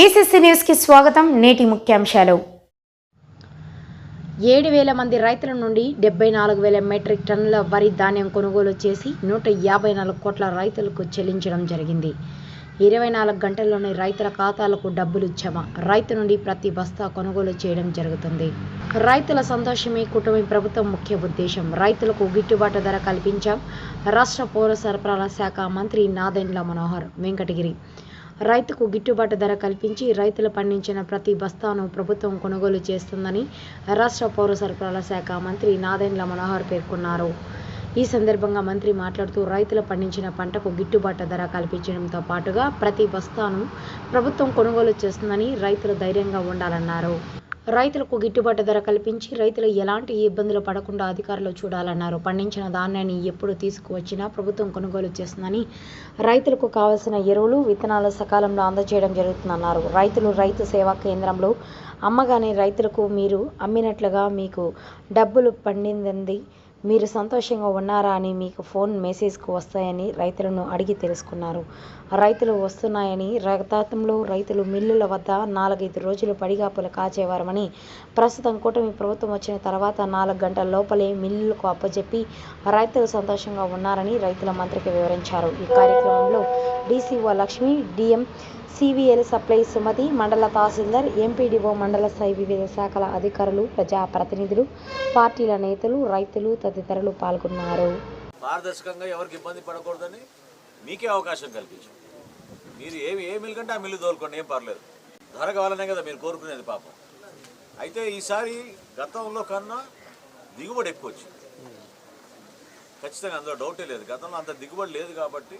BCC న్యూస్కి స్వాగతం నేటి ముఖ్యాంశాలు. ఏడు వేల మంది రైతుల నుండి డెబ్బై నాలుగు వేల మెట్రిక్ టన్నుల వరి ధాన్యం కొనుగోలు చేసి నూట యాభై నాలుగు కోట్ల రైతులకు చెల్లించడం జరిగింది. ఇరవై నాలుగు గంటల్లోనే రైతుల ఖాతాలకు డబ్బులు జమ. రైతు నుండి ప్రతి బస్తా కొనుగోలు చేయడం జరుగుతుంది. రైతుల సంతోషమే కుటుంబ ప్రభుత్వం ముఖ్య ఉద్దేశం. రైతులకు గిట్టుబాటు ధర కల్పించాం. రాష్ట్ర పౌర సరఫరాల శాఖ మంత్రి నాదెండ్ల మనోహర్ వెంకటగిరి. రైతుకు గిట్టుబాటు ధర కల్పించి రైతులు పండించిన ప్రతి బస్తాను ప్రభుత్వం కొనుగోలు చేస్తుందని రాష్ట్ర పౌర సరఫరాల శాఖ మంత్రి నాదెండ్ల మనోహర్ పేర్కొన్నారు. ఈ సందర్భంగా మంత్రి మాట్లాడుతూ రైతులు పండించిన పంటకు గిట్టుబాటు ధర కల్పించడంతో పాటుగా ప్రతి బస్తాను ప్రభుత్వం కొనుగోలు చేస్తుందని రైతులు ధైర్యంగా ఉండాలన్నారు. రైతులకు గిట్టుబాటు ధర కల్పించి రైతులు ఎలాంటి ఇబ్బందులు పడకుండా అధికారులు చూడాలన్నారు. పండించిన ధాన్యాన్ని ఎప్పుడు తీసుకువచ్చినా ప్రభుత్వం కొనుగోలు చేస్తుందని రైతులకు కావలసిన ఎరువులు విత్తనాలు సకాలంలో అందజేయడం జరుగుతుందన్నారు. రైతులు రైతు సేవా కేంద్రంలో అమ్మగానే రైతులకు మీరు అమ్మినట్లుగా మీకు డబ్బులు పండిందంది మీరు సంతోషంగా ఉన్నారా అని మీకు ఫోన్ మెసేజ్కు వస్తాయని రైతులను అడిగి తెలుసుకున్నారు. రైతులు వస్తున్నాయని రగతాతంలో రైతులు మిల్లుల వద్ద నాలుగైదు రోజులు పడిగాపులు కాచేవారమని ప్రస్తుతం కూటమి ప్రభుత్వం వచ్చిన తర్వాత నాలుగు గంటల లోపలే మిల్లులకు అప్పజెప్పి రైతులు సంతోషంగా ఉన్నారని రైతుల మంత్రికి వివరించారు. ఈ కార్యక్రమంలో DCO Lakshmi DM civil supply Sumathi మండల తహసీల్దార్ ఎంపీడీఓ మండల స్థాయి వివిధ శాఖల అధికారులు ప్రజాప్రతినిధులు పార్టీల నేతలు రైతులు తదితరులు పాల్గొన్నారు. పారదర్శకంగా ఎవరికి ఇబ్బంది పడకూడదని మీకే అవకాశం కల్పించాం. మీరు ఏమి ఏ మిల్లు కంటే ఆ మిల్లు తోలుకోండి ఏం పర్లేదు. ధర కావాలనే కదా మీరు కోరుకునేది పాపం. అయితే ఈసారి గతంలో కన్నా దిగుబడి ఎక్కువ వచ్చింది. ఖచ్చితంగా అందులో డౌటే లేదు. గతంలో అంత దిగుబడి లేదు కాబట్టి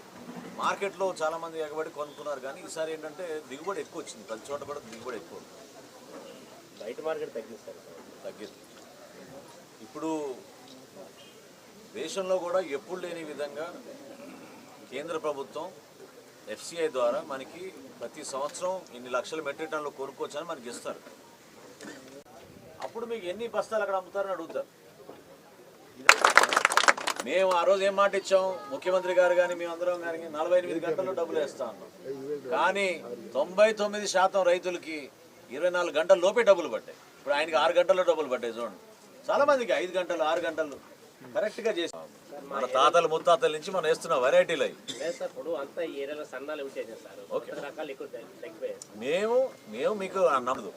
మార్కెట్లో చాలామంది ఎగబడి కొనుక్కున్నారు కానీ ఈసారి ఏంటంటే దిగుబడి ఎక్కువ వచ్చింది. ప్రతి చోట కూడా దిగుబడి ఎక్కువ. బయట మార్కెట్ తగ్గిస్తారు. తగ్గింది. ఇప్పుడు దేశంలో కూడా ఎప్పుడు లేని విధంగా కేంద్ర ప్రభుత్వం ఎఫ్సిఐ ద్వారా మనకి ప్రతి సంవత్సరం ఇన్ని లక్షల మెట్రిక్ టన్నులు కొనుక్కోవచ్చని మనకి ఇస్తారు. అప్పుడు మీకు ఎన్ని బస్తాలు అక్కడ అమ్ముతారని అడుగుతారు. మేము ఆ రోజు ఏం మాట ఇచ్చాం? ముఖ్యమంత్రి గారు కానీ మేమందరం కానీ నలభై ఎనిమిది గంటల్లో డబ్బులు వేస్తా ఉన్నాం కానీ తొంభై తొమ్మిది శాతం రైతులకి ఇరవై నాలుగు గంటల లోపే డబ్బులు పట్టాయి ఇప్పుడు ఆయనకి ఆరు గంటల్లో డబ్బులు పట్టాయి చూడండి. చాలా మందికి ఐదు గంటలు ఆరు గంటలు కరెక్ట్గా చేసాం మన తాతలు ముత్తాతల నుంచి మనం వేస్తున్న వెరైటీలు అవి. మేము మేము మీకు నమ్మదు.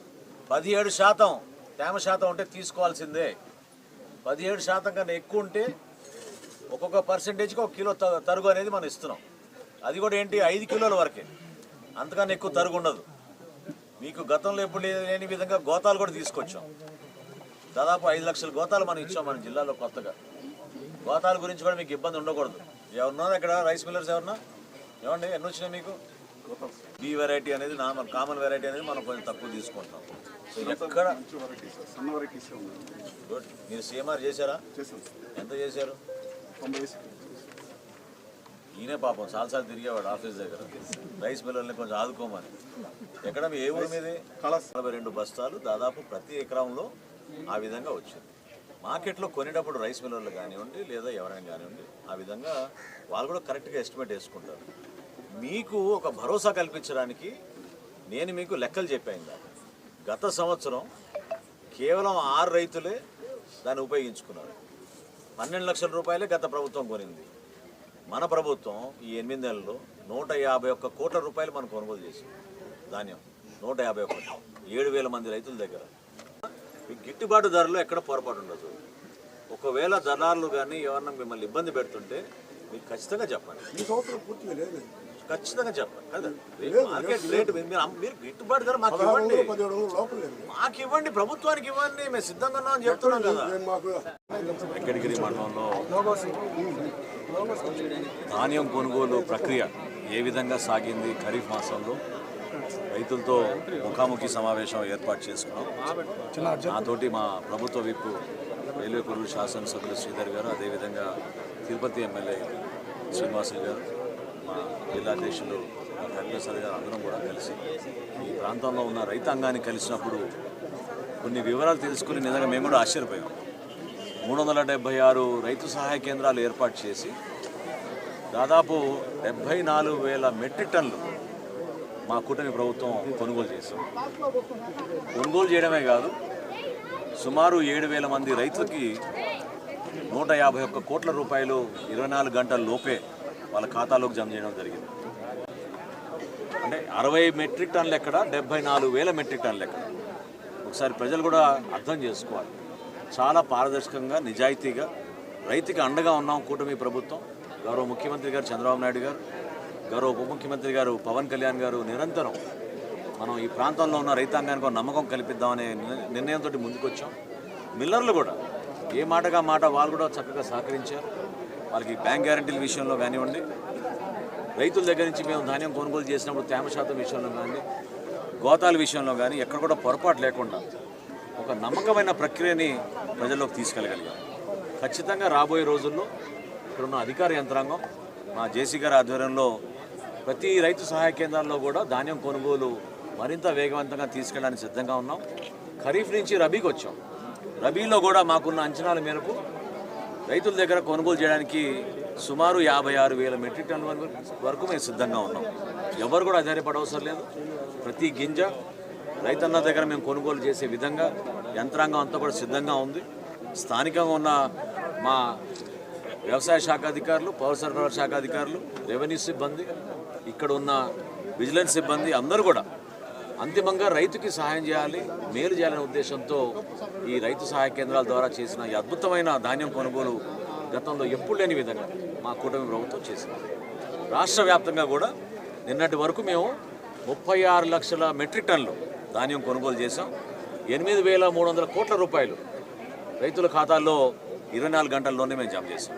పదిహేడు శాతం తేమ శాతం ఉంటే తీసుకోవాల్సిందే. పదిహేడు శాతం కన్నా ఎక్కువ ఉంటే ఒక్కొక్క పర్సెంటేజ్కి ఒక కిలో తరుగు అనేది మనం ఇస్తున్నాం. అది కూడా ఏంటి? ఐదు కిలోల వరకే. అంతకన్నా ఎక్కువ తరుగు ఉండదు. మీకు గతంలో ఎప్పుడు లేని విధంగా గోతాలు కూడా తీసుకొచ్చాం. దాదాపు ఐదు లక్షల గోతాలు మనం ఇచ్చాం మన జిల్లాలో కొత్తగా. గోతాల గురించి కూడా మీకు ఇబ్బంది ఉండకూడదు. ఎవరున్నారు ఇక్కడ? రైస్ మిల్లర్స్ ఎవరన్నా? ఏమండి? ఎన్ని వచ్చినాయి మీకు? బి వెరైటీ అనేది నార్మల్ కామన్ వెరైటీ అనేది మనం కొంచెం తక్కువ తీసుకుంటాం. సో ఎక్కడ మీరు సిఎంఆర్ చేశారా? ఎంత చేశారు? ఈయనే పాపం చాలాసార్లు తిరిగేవాడు ఆఫీస్ దగ్గర. రైస్ మిల్లర్ని కొంచెం ఆదుకోమని. ఎక్కడ ఏ ఊరు మీది? నలభై రెండు బస్తాలు దాదాపు ప్రతి ఎకరంలో ఆ విధంగా వచ్చింది. మార్కెట్లో కొనేటప్పుడు రైస్ మిల్లర్లు కానివ్వండి లేదా ఎవరైనా కానివ్వండి ఆ విధంగా వాళ్ళు కూడా కరెక్ట్గా ఎస్టిమేట్ వేసుకుంటారు. మీకు ఒక భరోసా కల్పించడానికి నేను మీకు లెక్కలు చెప్పాను. గత సంవత్సరం కేవలం ఆరు రైతులే దాన్ని ఉపయోగించుకున్నారు. పన్నెండు లక్షల రూపాయలే గత ప్రభుత్వం కొనింది. మన ప్రభుత్వం ఈ ఎనిమిది నెలల్లో నూట యాభై ఒక్క కోట్ల రూపాయలు మనం కొనుగోలు చేసింది. ధాన్యం నూట యాభై ఒకటి ఏడు వేల మంది రైతుల దగ్గర. గిట్టుబాటు ధరలో ఎక్కడ పొరపాటు ఉండదు. ఒకవేళ దళారులు కానీ ఎవరన్నా మిమ్మల్ని ఇబ్బంది పెడుతుంటే మీకు ఖచ్చితంగా చెప్పండి. ఖచ్చితంగా చెప్పండి కదా మార్కెట్ రేట్ మీరు మీరు అమ్మ- మీరు గిట్టుబాటు ధర మాకు ఇవ్వండి. మాకు ఇవ్వండి ప్రభుత్వానికి ఇవ్వండి మేము సిద్ధంగా ఉన్నాం అని చెప్తున్నాం కదా. వెంకటగిరి మండలంలో ధాన్యం కొనుగోలు ప్రక్రియ ఏ విధంగా సాగింది ఖరీఫ్ మాసంలో? రైతులతో ముఖాముఖి సమావేశం ఏర్పాటు చేసుకున్నాం. నాతోటి మా ప్రభుత్వ విప్ రైల్వే కొలువు శాసనసభ్యులు శ్రీధర్ గారు అదేవిధంగా తిరుపతి ఎమ్మెల్యే శ్రీనివాసులు గారు. జిల్లా అధ్యక్షులు హరిప్రసాద్ గారు అందరం కూడా కలిసి ఈ ప్రాంతంలో ఉన్న రైతాంగాన్ని కలిసినప్పుడు కొన్ని వివరాలు తెలుసుకుని నిజంగా మేము కూడా ఆశ్చర్యపోయాం. మూడు వందల డెబ్బై ఆరు రైతు సహాయ కేంద్రాలు ఏర్పాటు చేసి దాదాపు డెబ్బై నాలుగు వేల మెట్రిక్ టన్లు మా కూటమి ప్రభుత్వం కొనుగోలు చేసాం. కొనుగోలు చేయడమే కాదు సుమారు ఏడు వేల మంది రైతులకి నూట యాభై ఒక్క కోట్ల రూపాయలు ఇరవై నాలుగు గంటల లోపే వాళ్ళ ఖాతాలోకి జమ చేయడం జరిగింది. అంటే అరవై మెట్రిక్ టన్నులు ఎక్కడ డెబ్బై నాలుగు వేల మెట్రిక్ టన్ ఎక్కడ? ఒకసారి ప్రజలు కూడా అర్థం చేసుకోవాలి. చాలా పారదర్శకంగా నిజాయితీగా రైతుకి అండగా ఉన్నాం కూటమి ప్రభుత్వం. గౌరవ ముఖ్యమంత్రి గారు చంద్రబాబు నాయుడు గారు గౌరవ ఉప ముఖ్యమంత్రి గారు పవన్ కళ్యాణ్ గారు నిరంతరం మనం ఈ ప్రాంతంలో ఉన్న రైతాంగానికి ఒక నమ్మకం కల్పిద్దామనే నిర్ణయంతో ముందుకొచ్చాం. మిల్లర్లు కూడా ఏ మాటగా మాట వాళ్ళు కూడా చక్కగా సహకరించారు. వాళ్ళకి బ్యాంక్ గ్యారంటీల విషయంలో కానివ్వండి రైతుల దగ్గర నుంచి మేము ధాన్యం కొనుగోలు చేసినప్పుడు తేమ శాతం విషయంలో కానీ గోతాల విషయంలో కానీ ఎక్కడ కూడా పొరపాటు లేకుండా ఒక నమ్మకమైన ప్రక్రియని ప్రజల్లోకి తీసుకెళ్ళగలిగాం. ఖచ్చితంగా రాబోయే రోజుల్లో ఇక్కడున్న అధికార యంత్రాంగం మా జేసీ గారి ఆధ్వర్యంలో ప్రతి రైతు సహాయ కేంద్రాల్లో కూడా ధాన్యం కొనుగోలు మరింత వేగవంతంగా తీసుకెళ్ళడానికి సిద్ధంగా ఉన్నాం. ఖరీఫ్ నుంచి రబీకి వచ్చాం. రబీలో కూడా మాకున్న అంచనాల మేరకు రైతుల దగ్గర కొనుగోలు చేయడానికి సుమారు యాభై ఆరు వేల మెట్రిక్ టన్నుల వరకు- మేము సిద్ధంగా ఉన్నాం. ఎవరు కూడా ఆధారపడవసరం లేదు. ప్రతి గింజ రైతన్న దగ్గర మేము కొనుగోలు చేసే విధంగా యంత్రాంగం అంతా కూడా సిద్ధంగా ఉంది. స్థానికంగా ఉన్న మా వ్యవసాయ శాఖ అధికారులు పౌర సరఫరా శాఖ అధికారులు రెవెన్యూ సిబ్బంది ఇక్కడ ఉన్న విజిలెన్స్ సిబ్బంది అందరూ కూడా అంతిమంగా రైతుకి సహాయం చేయాలి మేలు చేయాలనే ఉద్దేశంతో ఈ రైతు సహాయ కేంద్రాల ద్వారా చేసిన ఈ అద్భుతమైన ధాన్యం కొనుగోలు గతంలో ఎప్పుడు లేని విధంగా మా కూటమి ప్రభుత్వం చేసింది. రాష్ట్ర వ్యాప్తంగా కూడా నిన్నటి వరకు మేము ముప్పై ఆరు లక్షల మెట్రిక్ టన్నులు ధాన్యం కొనుగోలు చేశాం. ఎనిమిది వేల మూడు వందల కోట్ల రూపాయలు రైతుల ఖాతాల్లో ఇరవై నాలుగు గంటల్లోనే మేము జమ చేసాం